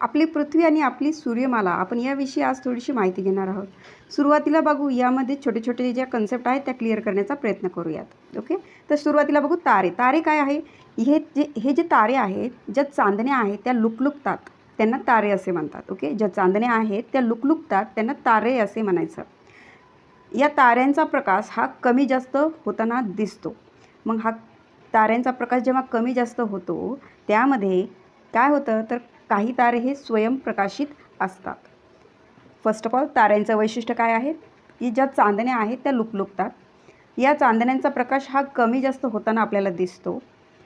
आपली पृथ्वी आणि आपली सूर्यमाला आपण याविषयी आज थोडीशी माहिती घेणार आहोत. सुरुवातीला बघू यामध्ये छोटे छोटे ज्या कन्सेप्ट आहेत त्या क्लिअर करण्याचा प्रयत्न करूयात. ओके तर सुरुवातीला बघू तारे. तारे काय आहे? हे जे हे जे तारे आहेत ज्या चांदण्या आहेत त्या लुकलुकतात. त्यांना तारे असे म्हणतात. ओके ज्या चांदण्या आहेत त्या लुकलुकतात. त्यांना तारे असे म्हणायचं. या ताऱ्यांचा प्रकाश हा कमी जास्त होताना दिसतो. मग हा ताऱ्यांचा प्रकाश जेव्हा कमी जास्त होतो त्यामध्ये काय होतं? तर काही तारे हे स्वयंप्रकाशित असतात. फर्स्ट ऑफ ऑल ताऱ्यांचं वैशिष्ट्य काय आहे? की ज्या चांदण्या आहेत त्या लुकलुकतात. या चांदण्यांचा प्रकाश हा कमी जास्त होताना आपल्याला दिसतो.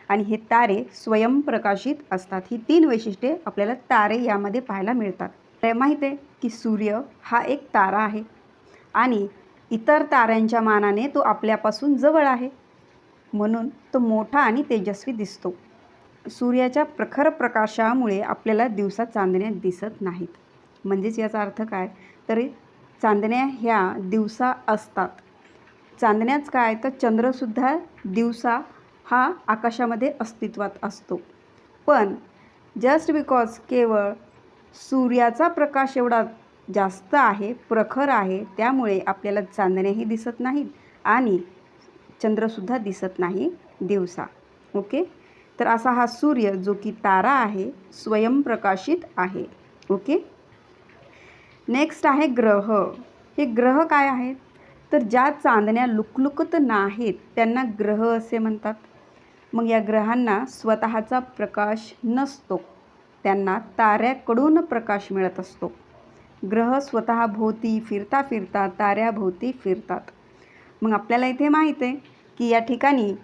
आणि हे तारे स्वयंप्रकाशित असतात. ही तीन वैशिष्ट्ये आपल्याला तारे यामध्ये पाहायला मिळतात. तर माहीत आहे की सूर्य हा एक तारा आहे. आणि इतर ताऱ्यांच्या मानाने तो आपल्यापासून जवळ आहे. म्हणून तो मोठा आणि तेजस्वी दिसतो. सूर्याच्या प्रखर प्रकाशामुळे आपल्याला दिवसा चांदण्या दिसत नाहीत. म्हणजेच याचा अर्थ काय? तर चांदण्या ह्या दिवसा असतात. चांदण्याच काय? तर चंद्रसुद्धा दिवसा हा आकाशामध्ये अस्तित्वात असतो. पण जस्ट बिकॉज केवळ सूर्याचा प्रकाश एवढा जास्त आहे प्रखर आहे त्यामुळे आपल्याला चांदण्याही दिसत नाहीत आणि चंद्रसुद्धा दिसत नाही दिवसा. ओके? तर असा हा सूर्य जो की तारा आहे स्वयंप्रकाशित आहे. ओके? नेक्स्ट आहे ग्रह. हे ग्रह काय आहेत? तर ज्या चांदण्या लुकलुकत नाहीत त्यांना ग्रह असे म्हणतात. मग या ग्रहांना स्वतःचा प्रकाश नसतो. त्यांना ताऱ्याकडून प्रकाश मिळत असतो. ग्रह स्वतः भोवती फिरता फिरता ताऱ्याभोवती फिरतात. मग आपल्याला इथे माहीत आहे की या ठिकाणी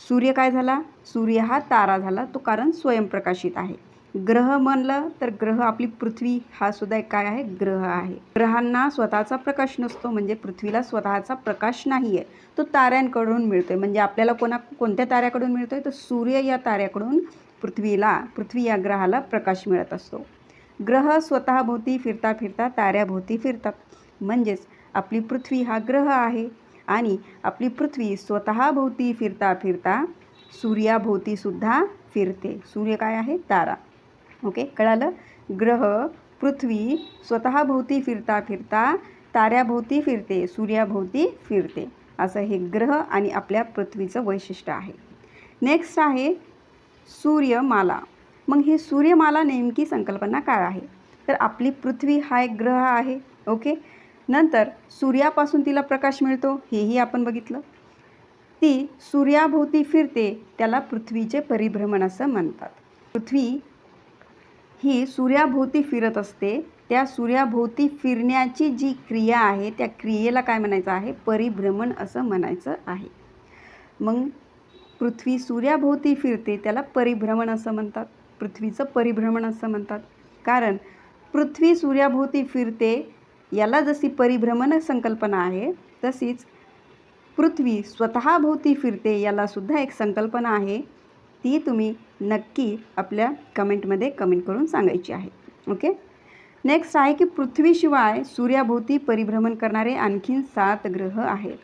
सूर्य काय झाला? सूर्य हा तारा झाला तो कारण स्वयंप्रकाशित आहे. ग्रह म्हणलं तर ग्रह आपली पृथ्वी हा सुद्धा एक काय आहे? ग्रह आहे. ग्रहांना स्वतःचा प्रकाश नसतो म्हणजे पृथ्वीला स्वतःचा प्रकाश नाही आहे तो ताऱ्यांकडून मिळतो आहे म्हणजे आपल्याला कोणा कोणत्या ताऱ्याकडून मिळतो आहे तर सूर्य या ताऱ्याकडून पृथ्वीला पृथ्वी या ग्रहाला प्रकाश मिळत असतो. ग्रह स्वतःभोवती फिरता फिरता ताऱ्याभोवती फिरतात. म्हणजेच आपली पृथ्वी हा ग्रह आहे. आणि आपली पृथ्वी स्वतःभोवती फिरता फिरता सूर्याभोवतीसुद्धा फिरते. सूर्य काय आहे? तारा. ओके कळालं? ग्रह पृथ्वी स्वतःभोवती फिरता फिरता ताऱ्याभोवती फिरते सूर्याभोवती फिरते. असं हे ग्रह आणि आपल्या पृथ्वीचं वैशिष्ट्य आहे. नेक्स्ट आहे सूर्यमाला. मग ही सूर्यमाला नेमकी संकल्पना काय आहे? तर आपली पृथ्वी हा एक ग्रह आहे. ओके नंतर सूर्यापासून तिला प्रकाश मिळतो हेही आपण बघितलं. ती सूर्याभोवती फिरते त्याला पृथ्वीचे परिभ्रमण असं म्हणतात. पृथ्वी ही सूर्याभोवती फिरत असते त्या सूर्याभोवती फिरण्याची जी क्रिया आहे त्या क्रियेला काय म्हणायचं आहे? परिभ्रमण असं म्हणायचं आहे. मग पृथ्वी सूर्याभोवती फिरते त्याला परिभ्रमण असं म्हणतात. पृथ्वीचं परिभ्रमण असं म्हणतात. कारण पृथ्वी सूर्याभोवती फिरते याला जशी परिभ्रमण संकल्पना आहे तशीच पृथ्वी स्वतःभोवती फिरते यालासुद्धा एक संकल्पना आहे. ती तुम्ही नक्की आपल्या कमेंटमध्ये कमेंट करून सांगायची आहे. ओके? नेक्स्ट आहे की पृथ्वीशिवाय सूर्याभोवती परिभ्रमण करणारे आणखीन सात ग्रह आहेत.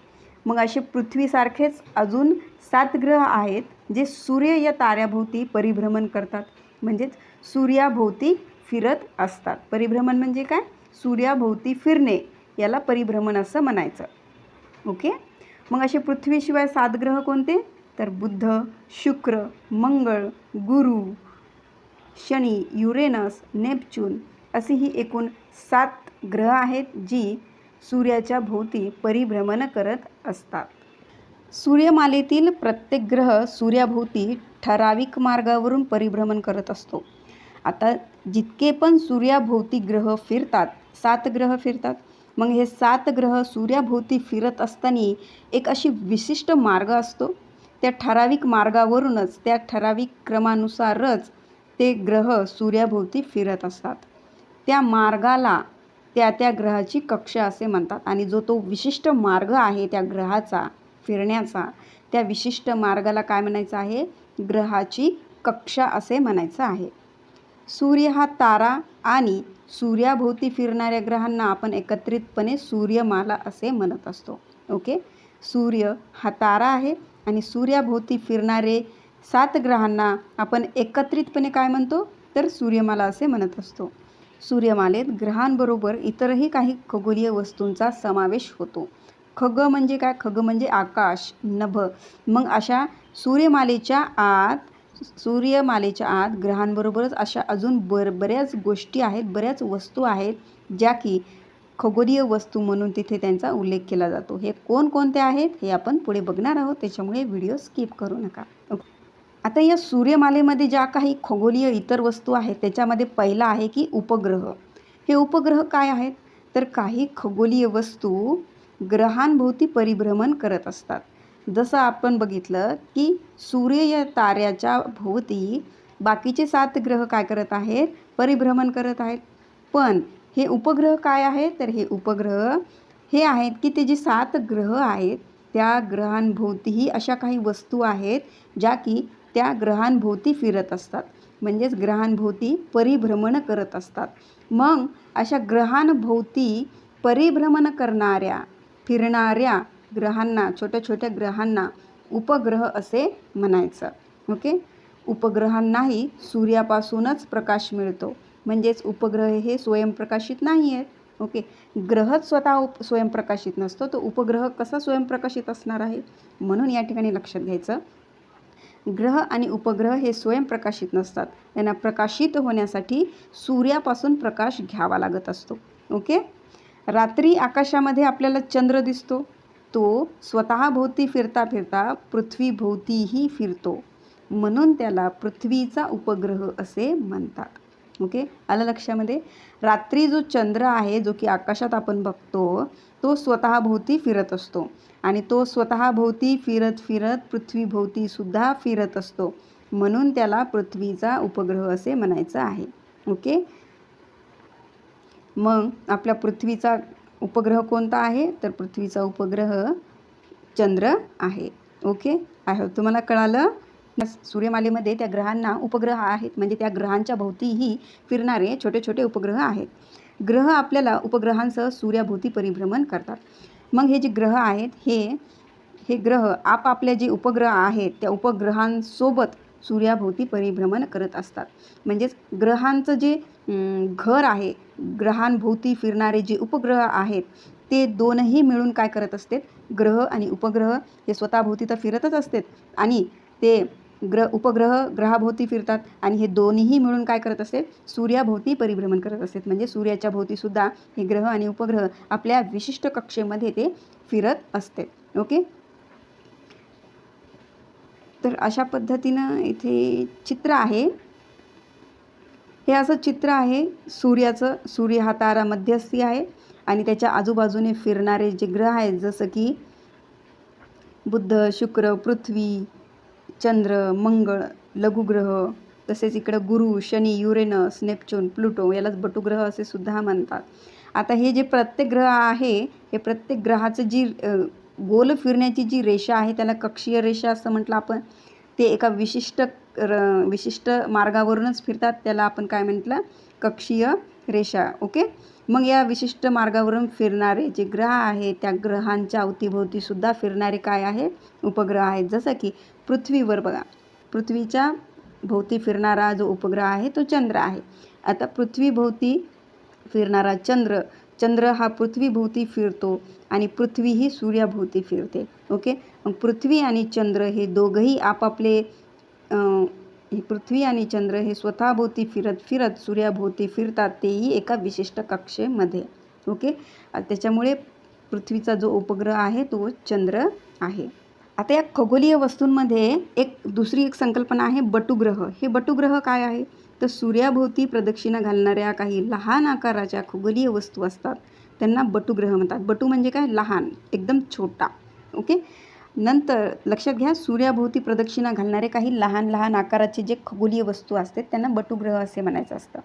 मग असे पृथ्वीसारखेच अजून सात ग्रह आहेत जे सूर्य या ताऱ्याभोवती परिभ्रमण करतात. म्हणजेच सूर्याभोवती फिरत असतात. परिभ्रमण म्हणजे काय? सूर्याभोवती फिरणे याला परिभ्रमण असं म्हणायचं. ओके? मग असे पृथ्वीशिवाय सात ग्रह कोणते? तर बुद्ध शुक्र मंगळ गुरु शनी युरेनस नेपच्यून अशी ही एकूण सात ग्रह आहेत जी सूर्याच्या भोवती परिभ्रमण करत असतात. सूर्यमालेतील प्रत्येक ग्रह सूर्याभोवती ठराविक मार्गावरून परिभ्रमण करत असतो. आता जितके पण सूर्याभोवती ग्रह फिरतात सात ग्रह फिरतात. मग हे सात ग्रह सूर्याभोवती फिरत असताना एक अशी विशिष्ट मार्ग असतो. त्या ठराविक मार्गावरूनच त्या ठराविक क्रमानुसारच ते ग्रह सूर्याभोवती फिरत असतात. त्या मार्गाला त्या त्या ग्रहाची कक्षा असे म्हणतात आणि जो तो विशिष्ट मार्ग आहे त्या ग्रहाचा फिरण्याचा त्या विशिष्ट मार्गाला काय म्हणायचं आहे? ग्रहाची कक्षा असे म्हणायचं आहे. सूर्य हा तारा आणि सूर्याभोवती फिरणाऱ्या ग्रहांना आपण एकत्रितपणे सूर्यमाला असे म्हणत असतो. ओके? सूर्य हा तारा आहे आणि सूर्याभोवती फिरणारे सात ग्रहांना आपण एकत्रितपणे काय म्हणतो? तर सूर्यमाला असे म्हणत असतो. सूर्यमालेत ग्रहांबरोबर इतरही काही खगोलीय वस्तूंचा समावेश होतो. खग म्हणजे काय? खग म्हणजे आकाश नभ. मग अशा सूर्यमालेच्या आत सूर्यमालेच्या आत ग्रहांबरोबरच अशा अजून बर बऱ्याच गोष्टी आहेत बऱ्याच वस्तू आहेत ज्या की खगोलीय वस्तू म्हणून तिथे त्यांचा उल्लेख केला जातो. हे कोणकोणते आहेत हे आपण पुढे बघणार आहोत त्याच्यामुळे व्हिडिओ स्किप करू नका. आता या सूर्यमालेमध्ये ज्या काही खगोलीय इतर वस्तू आहेत त्याच्यामध्ये पहिला आहे की उपग्रह. हे उपग्रह काय आहेत? तर काही खगोलीय वस्तू ग्रहांभोवती परिभ्रमण करत असतात. जसं आपण बघितलं की सूर्य या ताऱ्याच्या भोवती बाकीचे सात ग्रह काय करत आहेत? परिभ्रमण करत आहेत. पण हे उपग्रह काय आहे तर हे उपग्रह हे आहेत की ते जे सात ग्रह आहेत त्या ग्रहांभोवतीही अशा काही वस्तू आहेत ज्या की त्या ग्रहांभोवती फिरत असतात. म्हणजेच ग्रहांभोवती परिभ्रमण करत असतात. मग अशा ग्रहांभोवती परिभ्रमण करणाऱ्या फिरणाऱ्या ग्रहांना छोट्या छोट्या ग्रहांना उपग्रह असे म्हणायचं. ओके? उपग्रहांनाही सूर्यापासूनच प्रकाश मिळतो. म्हणजेच उपग्रह हे स्वयंप्रकाशित नाही आहेत ओके? ग्रहच स्वतः उप स्वयंप्रकाशित नसतो. तो उपग्रह कसा स्वयंप्रकाशित असणार आहे? म्हणून या ठिकाणी लक्षात घ्यायचं. ग्रह आणि उपग्रह हे स्वयंप्रकाशित नसतात. त्यांना प्रकाशित होण्यासाठी सूर्यापासून प्रकाश घ्यावा लागत असतो. ओके? रात्री आकाशामध्ये आपल्याला चंद्र दिसतो. तो स्वतःभोवती फिरता फिरता पृथ्वीभोवतीही फिरतो. म्हणून त्याला पृथ्वीचा उपग्रह असे म्हणतात. ओके आलं लक्षामध्ये? रात्री जो चंद्र आहे जो की आकाशात आपण बघतो तो स्वतःभोवती फिरत असतो. आणि तो स्वतःभोवती फिरत फिरत पृथ्वीभोवतीसुद्धा फिरत असतो. म्हणून त्याला पृथ्वीचा उपग्रह असे म्हणायचं आहे. ओके मग आपल्या पृथ्वीचा उपग्रह कोणता आहे? तर पृथ्वीचा उपग्रह चंद्र आहे. ओके? आय होप तुम्हाला कळालं? सूर्यमालेमध्ये त्या ग्रहांना उपग्रह आहेत. म्हणजे त्या ग्रहांच्या भोवतीही फिरणारे छोटे छोटे उपग्रह आहेत. ग्रह आपल्याला उपग्रहांसह सूर्याभोवती परिभ्रमण करतात. मग हे जे ग्रह आहेत हे हे ग्रह आपापल्या जे उपग्रह आहेत त्या उपग्रहांसोबत सूर्याभोवती परिभ्रमण करत असतात. म्हणजेच ग्रहांचं जे घर आहे. ग्रहांभोवती फिरणारे जे उपग्रह आहेत ते दोनही मिळून काय करत असते ग्रह आणि उपग्रह हे स्वतःभोवती तर फिरतच असतात. आणि ते ग्र उपग्रह ग्रहाभोवती फिरतात आणि हे दोन्हीही मिळून काय करत असते सूर्याभोवती परिभ्रमण करत असतात. म्हणजे सूर्याच्या भोवतीसुद्धा हे ग्रह आणि उपग्रह आपल्या विशिष्ट कक्षेमध्ये ते फिरत असते ओके? तर अशा पद्धतीनं इथे चित्र आहे. हे असं चित्र आहे. सूर्याचं सूर्य हा तारा मध्यस्थी आहे आणि त्याच्या आजूबाजूने फिरणारे जे ग्रह आहेत जसं की बुद्ध शुक्र पृथ्वी चंद्र मंगळ लघुग्रह तसेच इकडं गुरु शनी युरेनस नेपच्यून प्लुटो यालाच बटुग्रह असे सुद्धा म्हणतात. आता हे जे प्रत्येक ग्रह आहे हे प्रत्येक ग्रहाचं जी गोल फिरण्याची जी रेषा आहे त्याला कक्षीय रेषा असं म्हटलं आपण ते एका विशिष्ट र विशिष्ट मार्गावरूनच फिरतात. त्याला आपण काय म्हटलं? कक्षीय रेषा. ओके? मग या विशिष्ट मार्गावरून फिरणारे जे ग्रह आहेत त्या ग्रहांच्या अवतीभोवतीसुद्धा फिरणारे काय आहे? उपग्रह आहेत. जसं की पृथ्वीवर बघा. पृथ्वीच्या भोवती फिरणारा जो उपग्रह आहे तो चंद्र आहे. आता पृथ्वीभोवती फिरणारा चंद्र चंद्र हा पृथ्वीभोवती फिरतो आणि पृथ्वी ही सूर्याभोवती फिरते. ओके? मग पृथ्वी आणि चंद्र हे दोघंही आपापले ही पृथ्वी आणि चंद्र हे स्वतःभोवती फिरत फिरत सूर्याभोवती फिरतात तेही एका विशिष्ट कक्षेमध्ये. ओके? त्याच्यामुळे पृथ्वीचा जो उपग्रह आहे तो चंद्र आहे. आता या खगोलीय वस्तूंमध्ये एक दुसरी एक संकल्पना आहे बटुग्रह. हे बटुग्रह काय आहे? तर सूर्याभोवती प्रदक्षिणा घालणाऱ्या काही लहान आकाराच्या खगोलीय वस्तू असतात. त्यांना बटुग्रह म्हणतात. बटू म्हणजे काय? लहान एकदम छोटा. ओके? नंतर लक्षात घ्या सूर्याभोवती प्रदक्षिणा घालणारे काही लहान लहान आकाराचे जे खगोलीय वस्तू असतात त्यांना बटुग्रह असे म्हणायचं असतं.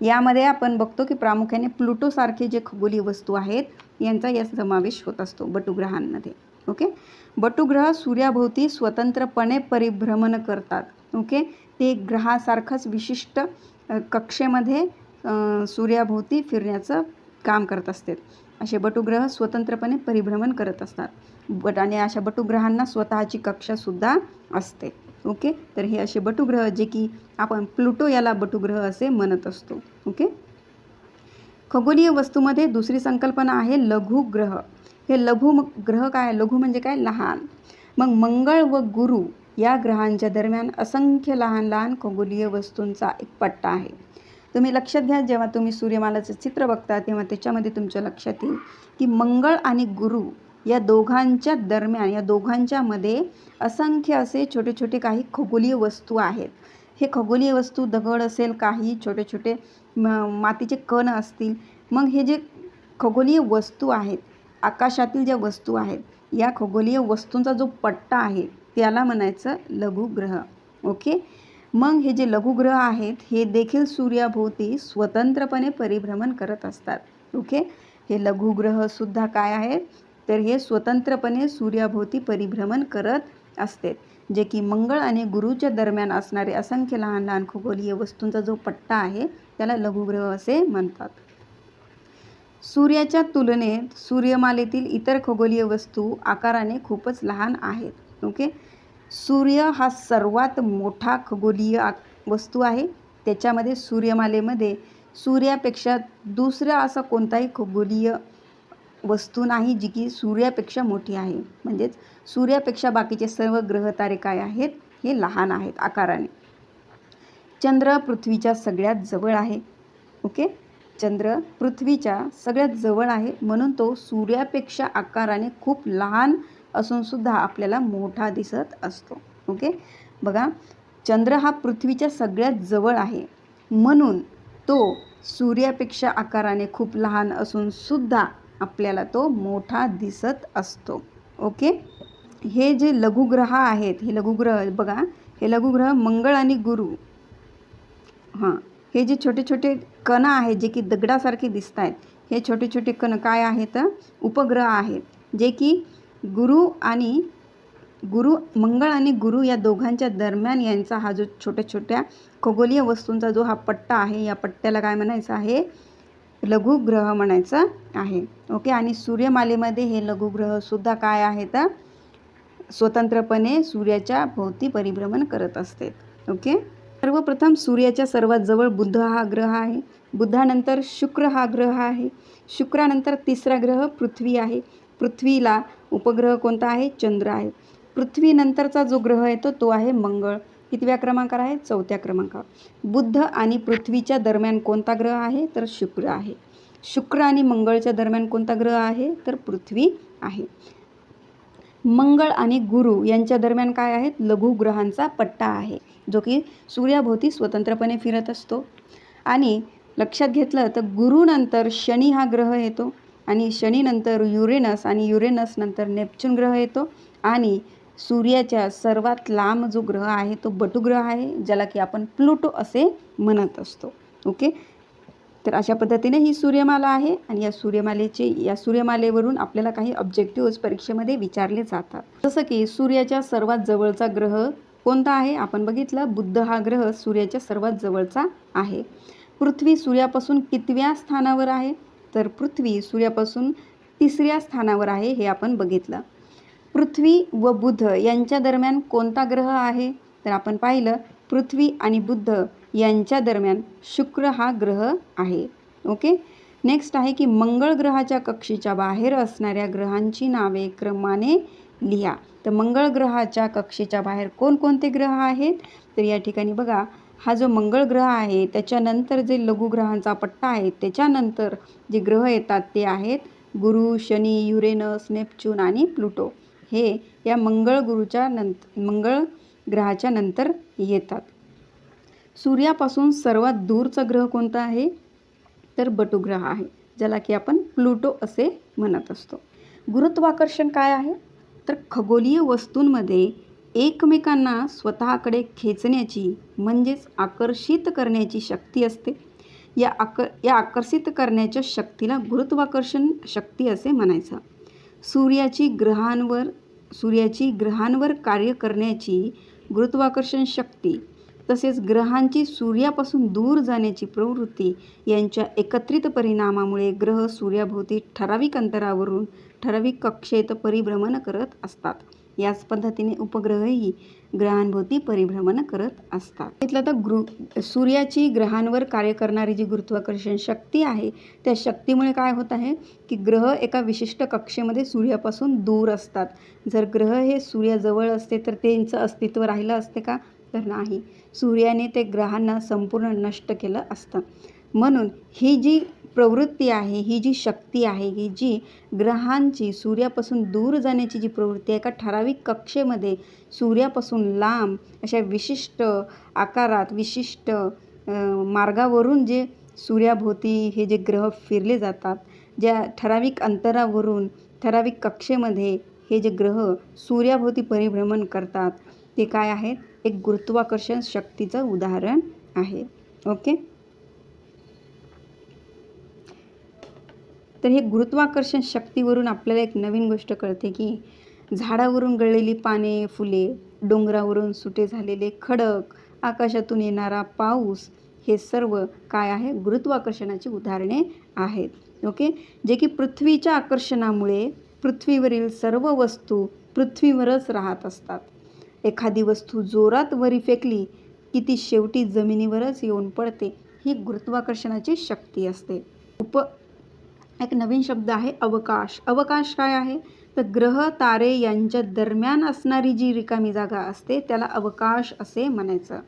यामध्ये आपण बघतो की प्रामुख्याने प्लुटोसारखे जे खगोलीय वस्तू आहेत यांचा या समावेश होत असतो बटुग्रहांमध्ये. ओके? बटुग्रह सूर्याभोवती स्वतंत्रपणे परिभ्रमण करतात. ओके? ते ग्रहासारखंच विशिष्ट कक्षेमध्ये सूर्याभोवती फिरण्याचं काम करत असतात. असे बटुग्रह स्वतंत्रपणे परिभ्रमण करत असतात. बट आणि अशा बटुग्रहांना स्वतःची कक्षासुद्धा असते. ओके? तर हे असे बटुग्रह जे की आपण प्लुटो याला बटुग्रह असे म्हणत असतो. ओके? खगोलीय वस्तूमध्ये दुसरी संकल्पना आहे लघुग्रह हे लघु ग्रह काय? लघु म्हणजे काय? लहान. मग मंगळ व गुरु या ग्रहांच्या दरम्यान असंख्य लहान लहान खगोलीय वस्तूंचा एक पट्टा आहे. तुम्ही लक्षात घ्या जेव्हा तुम्ही सूर्यमालाचं चित्र बघता तेव्हा त्याच्यामध्ये तुमच्या लक्षात येईल की मंगळ आणि गुरु या दोघांच्या दरम्यान या दोघांच्या मध्ये असंख्य असे छोटे छोटे काही खगोलीय वस्तू आहेत. हे खगोलीय वस्तू दगड असेल काही छोटे छोटे म मातीचे कण असतील मग हे जे खगोलीय वस्तू आहेत आकाशातील ज्या वस्तू आहेत या खगोलीय वस्तूंचा जो पट्टा आहे त्याला म्हणायचं लघुग्रह. ओके? मग हे जे लघुग्रह आहेत हे देखील सूर्याभोवती स्वतंत्रपणे परिभ्रमण करत असतात. ओके? हे लघुग्रहसुद्धा काय आहेत? तर हे स्वतंत्रपणे सूर्याभोवती परिभ्रमण करत असते जे की मंगळ आणि गुरुच्या दरम्यान असणारे असंख्य लहान लहान खगोलीय वस्तूंचा जो पट्टा आहे त्याला लघुग्रह असे म्हणतात. सूर्याच्या तुलनेत सूर्यमालेतील इतर खगोलीय वस्तू आकाराने खूपच लहान आहेत ओके? सूर्य हा सर्वात मोठा खगोलीय वस्तू आहे. त्याच्यामध्ये सूर्यमालेमध्ये सूर्यापेक्षा दुसरा असा कोणताही खगोलीय वस्तू नाही जी की सूर्यापेक्षा मोठी आहे. म्हणजेच सूर्यापेक्षा बाकीचे सर्व ग्रह तारे काय आहेत? हे लहान आहेत आकाराने. चंद्र पृथ्वीच्या सगळ्यात जवळ आहे. ओके? चंद्र पृथ्वीच्या सगळ्यात जवळ आहे. म्हणून तो सूर्यापेक्षा आकाराने खूप लहान असूनसुद्धा आपल्याला मोठा दिसत असतो. ओके? बघा चंद्र हा पृथ्वीच्या सगळ्यात जवळ आहे. म्हणून तो सूर्यापेक्षा आकाराने खूप लहान असूनसुद्धा आपल्याला तो मोठा दिसत असतो. ओके? हे जे लघुग्रह आहेत हे लघुग्रह बघा हे लघुग्रह मंगळ आणि गुरु. हां हे जे छोटे छोटे कण आहेत जे की दगडासारखे दिसत आहेत हे छोटे छोटे कण काय आहेत? उपग्रह आहेत जे की गुरु आणि गुरु मंगळ आणि गुरु या दोघांच्या दरम्यान यांचा हा जो छोट्या छोट्या खगोलीय वस्तूंचा जो हा पट्टा आहे या पट्ट्याला काय म्हणायचं आहे? लघुग्रह म्हणायचं आहे. ओके? आणि सूर्यमालेमध्ये हे लघुग्रहसुद्धा काय आहे तर? स्वतंत्रपणे सूर्याच्या भोवती परिभ्रमण करत असते. ओके? सर्वप्रथम सूर्याच्या सर्वात जवळ बुद्ध हा ग्रह आहे. बुद्धानंतर शुक्र हा ग्रह आहे. शुक्रानंतर तिसरा ग्रह पृथ्वी आहे. पृथ्वीला उपग्रह कोणता आहे? चंद्र आहे. पृथ्वीनंतरचा जो ग्रह येतो तो आहे मंगळ. कितव्या क्रमांकावर आहे? चौथ्या क्रमांकावर. बुद्ध आणि पृथ्वीच्या दरम्यान कोणता ग्रह आहे? तर शुक्र आहे. शुक्र आणि मंगळच्या दरम्यान कोणता ग्रह आहे? तर पृथ्वी आहे. मंगळ आणि गुरु यांच्या दरम्यान काय आहेत? लघुग्रहांचा पट्टा आहे जो की सूर्याभोवती स्वतंत्रपणे फिरत असतो. आणि लक्षात घेतलं तर गुरुनंतर शनी हा ग्रह येतो आणि शनीनंतर युरेनस आणि युरेनस नंतर नेपच्यून ग्रह येतो. आणि सूर्याच्या सर्वात लांब जो ग्रह आहे तो बटुग्रह आहे ज्याला की आपण प्लुटो असे म्हणत असतो. ओके? तर अशा पद्धतीने ही सूर्यमाला आहे आणि या सूर्यमालेचे या सूर्यमालेवरून आपल्याला काही ऑब्जेक्टिव्ह परीक्षेमध्ये विचारले जातात. जसं की सूर्याच्या सर्वात जवळचा ग्रह कोणता आहे? आपण बघितलं बुद्ध हा ग्रह सूर्याच्या सर्वात जवळचा आहे. पृथ्वी सूर्यापासून कितव्या स्थानावर आहे? तर पृथ्वी सूर्यापासून तिसऱ्या स्थानावर आहे हे आपण बघितलं. पृथ्वी व बुध यांच्या दरम्यान कोणता ग्रह आहे? तर आपण पाहिलं पृथ्वी आणि बुद्ध यांच्या दरम्यान शुक्र हा ग्रह आहे. ओके? नेक्स्ट आहे की मंगळ ग्रहाच्या कक्षेच्या बाहेर असणाऱ्या ग्रहांची नावे क्रमाने लिहा. तर मंगळ ग्रहाच्या कक्षेच्या बाहेर कोणकोणते ग्रह आहेत? तर या ठिकाणी बघा हा जो मंगळ ग्रह आहे त्याच्यानंतर जे लघुग्रहांचा पट्टा आहे त्याच्यानंतर जे ग्रह येतात ते आहेत गुरु शनी युरेनस नेपच्यून आणि प्लुटो. हे या मंगळ गुरुच्या नंत मंगळ ग्रहाच्या नंतर येतात. सूर्यापासून सर्वात दूरचा ग्रह कोणता आहे? तर बटुग्रह आहे ज्याला की आपण प्लुटो असे म्हणत असतो. गुरुत्वाकर्षण काय आहे? तर खगोलीय वस्तूंमध्ये एकमेकांना स्वतःकडे खेचण्याची म्हणजेच आकर्षित करण्याची शक्ती असते. या आक या आकर्षित करण्याच्या शक्तीला गुरुत्वाकर्षण शक्ती असे म्हणायचं. सूर्याची ग्रहांवर सूर्याची ग्रहांवर कार्य करण्याची गुरुत्वाकर्षण शक्ती तसेच ग्रहांची सूर्यापासून दूर जाण्याची प्रवृत्ती यांच्या एकत्रित परिणामामुळे ग्रह सूर्याभोवती ठराविक अंतरावरून ठराविक कक्षेत परिभ्रमण करत असतात. याच पद्धतीने उपग्रहही ग्रहांभोवती परिभ्रमण करत असतात. इथलं तर गृ सूर्याची ग्रहांवर कार्य करणारी जी गुरुत्वाकर्षण शक्ती आहे त्या शक्तीमुळे काय होत आहे की ग्रह एका विशिष्ट कक्षेमध्ये सूर्यापासून दूर असतात. जर ग्रह हे सूर्याजवळ असते तर त्यांचं अस्तित्व राहिलं असते का? तर नाही. सूर्याने ते ग्रहांना संपूर्ण नष्ट केलं असतं. म्हणून ही जी प्रवृत्ती आहे ही जी शक्ती आहे ही जी ग्रहांची सूर्यापासून दूर जाण्याची जी प्रवृत्ती आहे एका ठराविक कक्षेमध्ये सूर्यापासून लांब अशा विशिष्ट आकारात विशिष्ट मार्गावरून जे सूर्याभोवती हे जे ग्रह फिरले जातात ज्या ठराविक अंतरावरून ठराविक कक्षेमध्ये हे जे ग्रह सूर्याभोवती परिभ्रमण करतात ते काय आहेत? एक गुरुत्वाकर्षण शक्तीचं उदाहरण आहे. ओके? तर हे गुरुत्वाकर्षण शक्तीवरून आपल्याला एक नवीन गोष्ट कळते की झाडावरून गळलेली पाने फुले डोंगरावरून सुटे झालेले खडक आकाशातून येणारा पाऊस हे सर्व काय आहे? गुरुत्वाकर्षणाची उदाहरणे आहेत. ओके? जे की पृथ्वीच्या आकर्षणामुळे पृथ्वीवरील सर्व वस्तू पृथ्वीवरच राहत असतात. एखादी वस्तू जोरात वरी फेकली की ती शेवटी जमिनीवरच येऊन पडते. ही गुरुत्वाकर्षणाची शक्ती असते. उप एक नवीन शब्द आहे अवकाश. अवकाश काय आहे? तर ग्रह तारे यांच्या दरम्यान असणारी जी रिकामी जागा असते त्याला अवकाश असे म्हणायचं.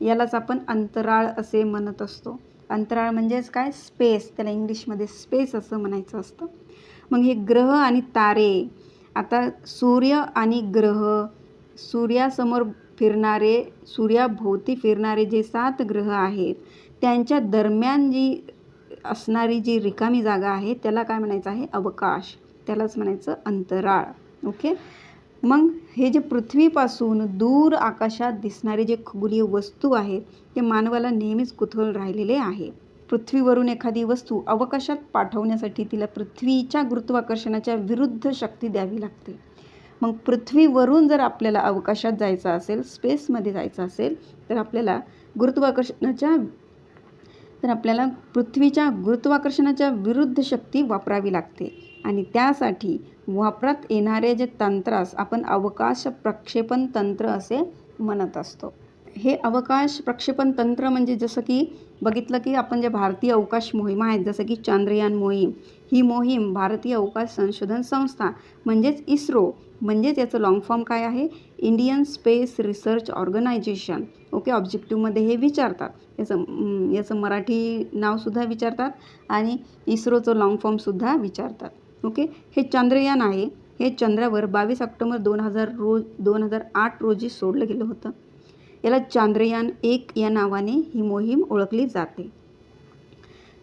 यालाच आपण अंतराळ असे म्हणत असतो. अंतराळ म्हणजेच काय? स्पेस. त्याला इंग्लिशमध्ये स्पेस असं म्हणायचं असतं. मग हे ग्रह आणि तारे आता सूर्य आणि ग्रह सूर्यासमोर फिरणारे सूर्याभोवती फिरणारे जे सात ग्रह आहेत त्यांच्या दरम्यान जी असणारी जी रिकामी जागा आहे त्याला काय म्हणायचं आहे? अवकाश. त्यालाच म्हणायचं अंतराळ. ओके? मग हे जे पृथ्वीपासून दूर आकाशात दिसणारे जे खगोलीय वस्तू आहेत ते मानवाला नेहमीच कुतूहल राहिलेले आहे. पृथ्वीवरून एखादी वस्तू अवकाशात पाठवण्यासाठी तिला पृथ्वीच्या गुरुत्वाकर्षणाच्या विरुद्ध शक्ती द्यावी लागते. मग पृथ्वीवरून जर आपल्याला अवकाशात जायचं असेल स्पेसमध्ये जायचं असेल तर आपल्याला गुरुत्वाकर्षणाच्या तर आपल्याला पृथ्वीच्या गुरुत्वाकर्षणाच्या विरुद्ध शक्ती वापरावी लागते. आणि त्यासाठी वापरात येणारे जे तंत्रास आपण अवकाश प्रक्षेपण तंत्र असे म्हणत असतो. हे अवकाश प्रक्षेपण तंत्र म्हणजे जसं की बघितलं की आपण जे भारतीय अवकाश मोहिमा आहेत जसं की चांद्रयान मोहीम ही मोहीम भारतीय अवकाश संशोधन संस्था म्हणजेच इस्रो म्हणजेच याचं लॉंग फॉर्म काय आहे? Indian space research organisation okay ऑब्जेक्टिव्हमध्ये हे विचारतात. याचं याचं मराठी नावसुद्धा विचारतात आणि इस्रोचं लॉंग फॉर्मसुद्धा विचारतात. ओके हे चंद्रयान आहे. हे चंद्रावर बावीस ऑक्टोबर दोन हजार रोज दोन हजार आठ रोजी सोडलं गेलं होतं. याला चांद्रयान एक या नावाने ही मोहीम ओळखली जाते.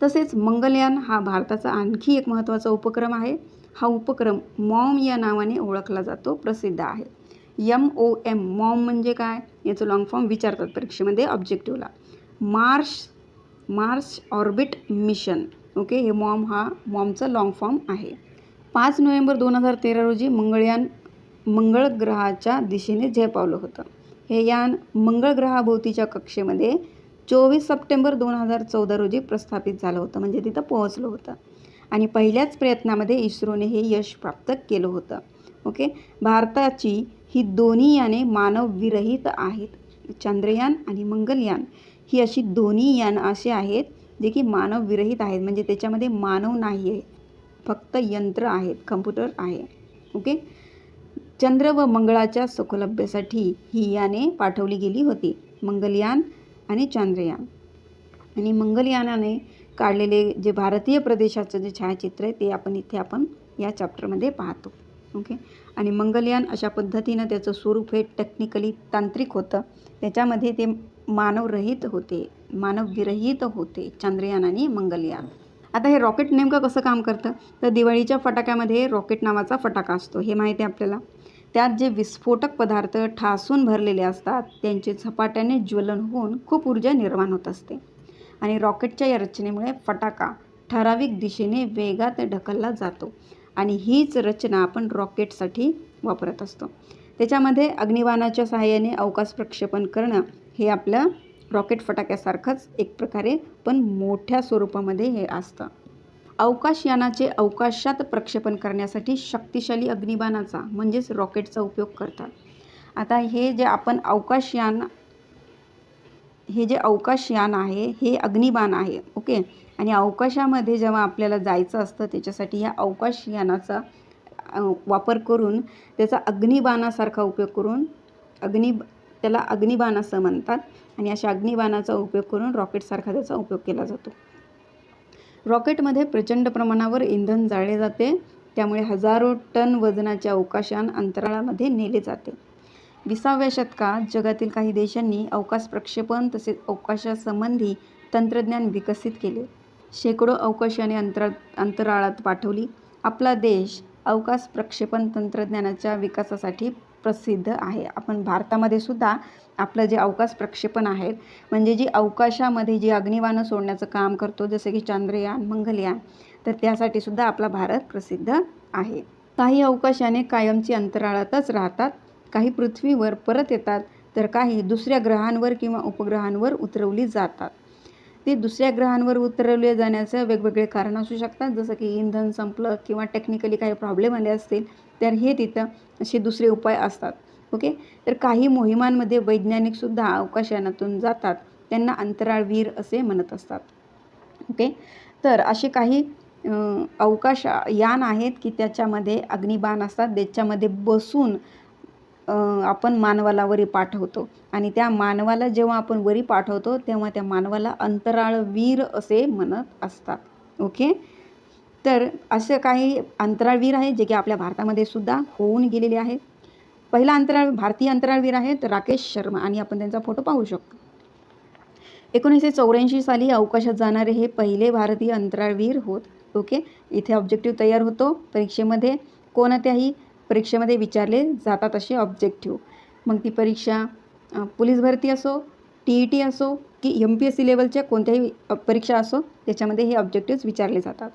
तसेच मंगलयान हा भारताचा आणखी एक महत्त्वाचा उपक्रम आहे. हा उपक्रम मॉम या नावाने ओळखला जातो प्रसिद्ध आहे. यम ओ एम मॉम म्हणजे काय? याचं लॉंग फॉर्म विचारतात परीक्षेमध्ये ऑब्जेक्टिव्हला Mars Mars orbit mission okay हे मॉम हा मॉमचा लॉंग फॉर्म आहे. पाच नोव्हेंबर दोन हजार तेरा रोजी मंगळयान मंगळ ग्रहाच्या दिशेने झेपावलं होतं. हे यान मंगळ ग्रहाभोवतीच्या कक्षेमध्ये चोवीस सप्टेंबर दोन हजार चौदा रोजी प्रस्थापित झालं होतं म्हणजे तिथं पोहोचलं होतं. आणि पहिल्याच प्रयत्नामध्ये इस्रोने हे यश प्राप्त केलं होतं. ओके? भारताची ही दोन्ही याने मानवविरहित आहेत. चंद्रयान आणि मंगलयान. ही अशी दोन्ही यान असे आहेत जे की मानवविरहित आहेत. म्हणजे त्याच्यामध्ये मानव नाही आहे. फक्त यंत्र आहेत. कम्प्युटर आहे. ओके? चंद्र व मंगळाच्या सौलभ्यासाठी ही याने पाठवली गेली होती. मंगलयान आणि चांद्रयान. आणि मंगलयानाने काढलेले जे भारतीय प्रदेशाचं जे छायाचित्र आहे ते आपण इथे आपण या चॅप्टरमध्ये पाहतो. ओके आणि मंगलयान अशा पद्धतीनं त्याचं स्वरूप हे टेक्निकली तांत्रिक होतं. त्याच्यामध्ये ते मानवरहित होते. मानवविरहित होते चंद्रयान आणि मंगलयान. आता हे रॉकेट नेमकं कसं काम करतं? तर दिवाळीच्या फटाक्यामध्ये रॉकेट नावाचा फटाका असतो. हे माहिती आहे आपल्याला? त्यात जे विस्फोटक पदार्थ ठासून भरलेले असतात त्यांचे झपाट्याने ज्वलन होऊन खूप ऊर्जा निर्माण होत असते. आणि रॉकेटच्या या रचनेमुळे फटाका ठराविक दिशेने वेगात ढकलला जातो. आणि हीच रचना आपण रॉकेटसाठी वापरत असतो. त्याच्यामध्ये अग्निबाणाच्या सहाय्याने अवकाश प्रक्षेपण करणं हे आपलं रॉकेट फटाक्यासारखंच एक प्रकारे पण मोठ्या स्वरूपामध्ये हे असतं. अवकाशयानाचे अवकाशात प्रक्षेपण करण्यासाठी शक्तिशाली अग्निबाणाचा म्हणजेच रॉकेटचा उपयोग करतात. आता हे जे आपण अवकाशयान हे जे अवकाशयान आहे हे अग्निबाण आहे ओके? आणि अवकाशामध्ये जेव्हा आपल्याला जायचं असतं त्याच्यासाठी ह्या अवकाशयानाचा वापर करून त्याचा अग्निबाणासारखा उपयोग करून अग्नि त्याला अग्निबाण असं म्हणतात आणि अशा अग्निबाणाचा उपयोग करून रॉकेटसारखा त्याचा उपयोग केला जातो. रॉकेटमध्ये प्रचंड प्रमाणावर इंधन जाळले जाते त्यामुळे हजारो टन वजनाचे अवकाशयान अंतराळामध्ये नेले जाते. विसाव्या शतकात जगातील काही देशांनी अवकाश प्रक्षेपण तसेच अवकाशासंबंधी तंत्रज्ञान विकसित केले. शेकडो अवकाशयाने अंतरा अंतराळात पाठवली. आपला देश अवकाश प्रक्षेपण तंत्रज्ञानाच्या विकासासाठी प्रसिद्ध आहे. आपण भारतामध्ये सुद्धा आपलं जे अवकाश प्रक्षेपण आहेत म्हणजे जी अवकाशामध्ये जी अग्निबाणं सोडण्याचं काम करतो जसं की चांद्रयान मंगलयान तर त्यासाठी सुद्धा आपला भारत प्रसिद्ध आहे. काही अवकाशाने कायमची अंतराळातच राहतात. काही पृथ्वीवर परत येतात तर काही दुसऱ्या ग्रहांवर किंवा उपग्रहांवर उतरवली जातात. ते दुसऱ्या ग्रहांवर उतरवले जाण्याचं वेगवेगळे कारण असू शकतात. जसं की इंधन संपलं किंवा टेक्निकली काही प्रॉब्लेम आले असतील तर हे तिथं असे दुसरे उपाय असतात. ओके तर काही मोहिमांमध्ये वैज्ञानिकसुद्धा अवकाशयानातून जातात. त्यांना अंतराळवीर असे म्हणत असतात. ओके तर असे काही अवकाश यान आहेत की त्याच्यामध्ये अग्निबाण असतात. त्याच्यामध्ये बसून आपण मानवाला वरी पाठवतो. आणि त्या मानवाला जेव्हा आपण वरी पाठवतो तेव्हा त्या मानवाला अंतराळवीर असे म्हणत असतात. ओके? तर असे काही अंतराळवीर आहेत जे की आपल्या भारतामध्ये सुद्धा होऊन गेलेले आहेत. पहिला अंतराळ भारतीय अंतराळवीर आहेत राकेश शर्मा. आणि आपण त्यांचा फोटो पाहू शकतो. एकोणीसशे चौऱ्याऐंशी साली अवकाशात जाणारे हे पहिले भारतीय अंतराळवीर होत. ओके? इथे ऑब्जेक्टिव्ह तयार होतो. परीक्षेमध्ये कोणत्याही परीक्षेमध्ये विचारले जातात असे ऑब्जेक्टिव्ह. मग ती परीक्षा पोलीस भरती असो टी ई टी असो की एम पी एस सी लेवलच्या कोणत्याही परीक्षा असो त्याच्यामध्ये हे ऑब्जेक्टिव्ह विचारले जातात.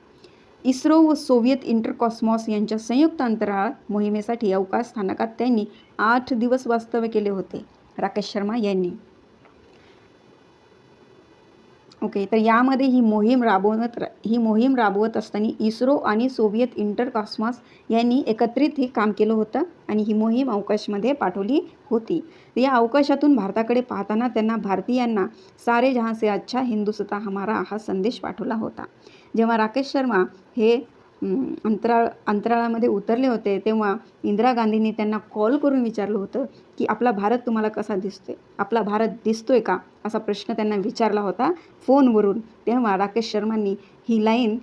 इस्रो व सोव्हिएत इंटरकॉस्मॉस यांच्या संयुक्त अंतराळ मोहिमेसाठी अवकाश स्थानकात त्यांनी आठ दिवस वास्तव्य केले होते. राकेश शर्मा यांनी. ओके तर यामध्ये ही मोहीम राबवत ही मोहीम राबवत असताना इस्रो आणि सोव्हिएत इंटरकॉस्मॉस यांनी एकत्रित हे काम केलं होतं आणि ही मोहीम अवकाशमध्ये पाठवली होती. या अवकाशातून भारताकडे पाहताना त्यांना भारतीयांना सारे जहां से अच्छा हिंदुस्ता हमारा हा संदेश पाठवला होता. जेव्हा राकेश शर्मा हे अंतराळ अंतराळामध्ये उतरले होते तेव्हा इंदिरा गांधींनी त्यांना कॉल करून विचारलं होतं की आपला भारत तुम्हाला कसा दिसतोय? आपला भारत दिसतोय का? असा प्रश्न त्यांना विचारला होता फोनवरून. तेव्हा राकेश शर्मांनी ही लाईन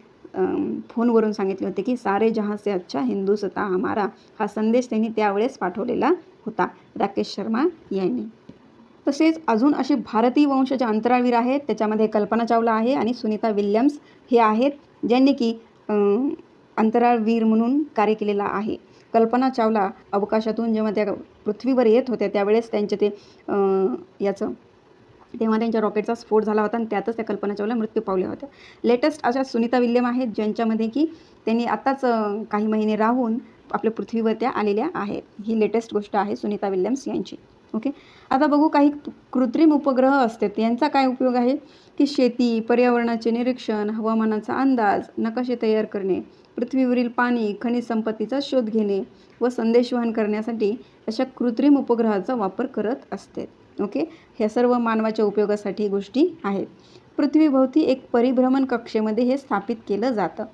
फोनवरून सांगितले होते की सारे जहां से अच्छा हिंदुस्ता हमारा हा संदेश त्यांनी त्यावेळेस पाठवलेला होता. राकेश शर्मा यांनी. तसेच अजून असे भारतीय वंशाचे अंतराळवीर आहेत त्याच्यामध्ये कल्पना चावला आहे आणि सुनीता विल्यम्स हे आहेत ज्यांनी की अंतराळवीर म्हणून कार्य केलेला आहे. कल्पना चावला अवकाशातून जेव्हा त्या पृथ्वीवर येत होत्या त्यावेळेस त्यांचे ते याचं तेव्हा त्यांच्या रॉकेटचा स्फोट झाला होता आणि त्यातच त्या कल्पना चावला मृत्यू पावल्या होत्या. लेटेस्ट अशा सुनीता विल्यम आहेत ज्यांच्यामध्ये की त्यांनी आत्ताच काही महिने राहून आपल्या पृथ्वीवर त्या आलेल्या आहेत. ही लेटेस्ट गोष्ट आहे सुनीता विल्यम्स यांची. ओके? आता बघू काही कृत्रिम उपग्रह असतात. यांचा काय उपयोग आहे? की शेती पर्यावरणाचे निरीक्षण हवामानाचा अंदाज नकाशे तयार करणे. पृथ्वीवरील पाणी खनिज संपत्तीचा शोध घेणे व संदेशवहन करण्यासाठी अशा कृत्रिम उपग्रहाचा वापर करत असते. ओके? ह्या सर्व मानवाच्या उपयोगासाठी गोष्टी आहेत. पृथ्वीभोवती एक परिभ्रमण कक्षेमध्ये हे स्थापित केलं जातं.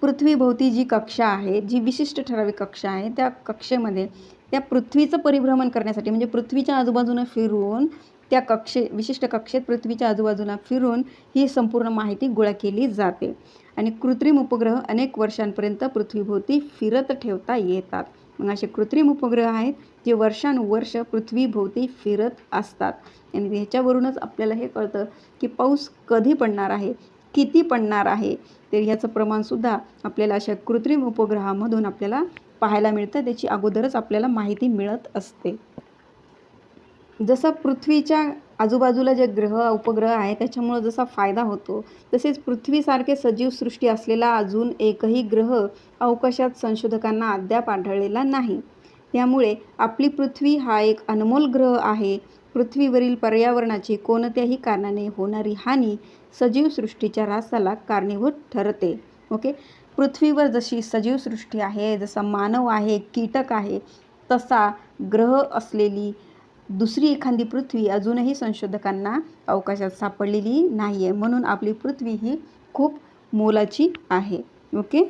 पृथ्वीभोवती जी कक्षा आहे जी विशिष्ट ठराविक कक्षा आहे त्या कक्षेमध्ये त्या पृथ्वीचं परिभ्रमण करण्यासाठी म्हणजे पृथ्वीच्या आजूबाजूनं फिरून त्या कक्षे विशिष्ट कक्षेत पृथ्वीच्या आजूबाजूला फिरून ही संपूर्ण माहिती गोळा केली जाते. आणि कृत्रिम उपग्रह अनेक वर्षांपर्यंत पृथ्वीभोवती फिरत ठेवता येतात. मग असे कृत्रिम उपग्रह आहेत जे वर्षानुवर्ष पृथ्वीभोवती फिरत असतात. आणि ह्याच्यावरूनच आपल्याला हे कळतं की पाऊस कधी पडणार आहे किती पडणार आहे. तर ह्याचं प्रमाणसुद्धा आपल्याला अशा कृत्रिम उपग्रहामधून आपल्याला पाहायला मिळतं. त्याची अगोदरच आपल्याला माहिती मिळत असते. जसं पृथ्वीच्या आजूबाजूला जे ग्रह उपग्रह आहे त्याच्यामुळं जसा फायदा होतो तसेच पृथ्वीसारखे सजीव सृष्टी असलेला अजून एकही ग्रह अवकाशात संशोधकांना अद्याप आढळलेला नाही. त्यामुळे आपली पृथ्वी हा एक अनमोल ग्रह आहे. पृथ्वीवरील पर्यावरणाची कोणत्याही कारणाने होणारी हानी सजीव सृष्टीच्या ऱ्हासाला कारणीभूत ठरते. ओके? पृथ्वीवर जशी सजीव सृष्टी आहे जसा मानव आहे कीटक आहे तसा ग्रह असलेली दुसरी एखादी पृथ्वी अजूनही संशोधकांना अवकाशात सापडलेली नाही आहे म्हणून आपली पृथ्वी ही खूप मोलाची आहे. ओके?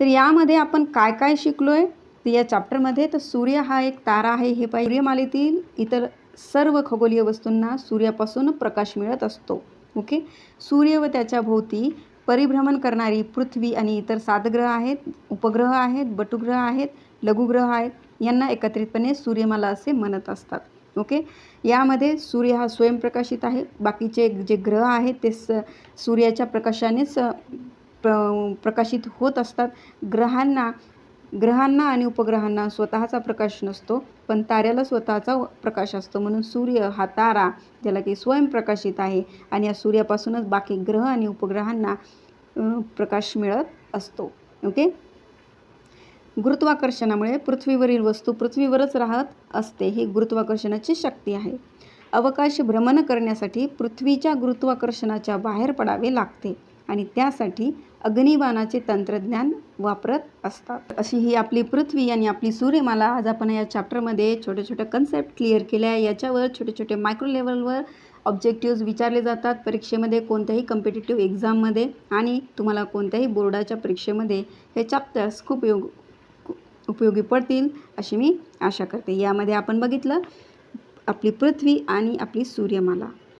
तर यामध्ये आपण काय काय शिकलो आहे तर या चॅप्टरमध्ये तर सूर्य हा एक तारा आहे. हे पाहिजे सूर्यमालेतील इतर सर्व खगोलीय वस्तूंना सूर्यापासून प्रकाश मिळत असतो. ओके? सूर्य व त्याच्या भोवती परिभ्रमण करणारी पृथ्वी आणि इतर सात ग्रह आहेत. उपग्रह आहेत बटुग्रह आहेत लघुग्रह आहेत यांना एकत्रितपणे सूर्यमाला असे म्हणत असतात. ओके? यामध्ये सूर्य हा स्वयंप्रकाशित आहे. बाकीचे जे ग्रह आहेत ते स सूर्याच्या प्रकाशानेच प्र प्रकाशित होत असतात. ग्रहांना ग्रहांना आणि उपग्रहांना स्वतःचा प्रकाश नसतो पण ताऱ्याला स्वतःचा प्रकाश असतो. म्हणून सूर्य हा तारा ज्याला की स्वयंप्रकाशित आहे आणि या सूर्यापासूनच बाकी ग्रह आणि उपग्रहांना प्रकाश मिळत असतो. ओके? गुरुत्वाकर्षणामुळे पृथ्वीवरील वस्तू पृथ्वीवरच राहत असते ही गुरुत्वाकर्षणाची शक्ती आहे. अवकाश भ्रमण करण्यासाठी पृथ्वीच्या गुरुत्वाकर्षणाच्या बाहेर पडावे लागते आणि त्यासाठी अग्निबाणाचे तंत्रज्ञान वापरत असतात. अशी ही आपली पृथ्वी आणि आपली सूर्यमाला आज आपण या चॅप्टरमध्ये छोट्या छोट्या कन्सेप्ट क्लिअर केल्या याच्यावर छोटे छोटे मायक्रो लेवलवर ऑब्जेक्टिव्ज विचारले जातात. परीक्षेमध्ये कोणत्याही कम्पिटेटिव्ह एक्झाममध्ये आणि तुम्हाला कोणत्याही बोर्डाच्या परीक्षेमध्ये हे चॅप्टर्स खूप योग उपयोगी पडतील अशी मी आशा करते. यामध्ये आपण बघितलं आपली पृथ्वी आणि आपली सूर्यमाला.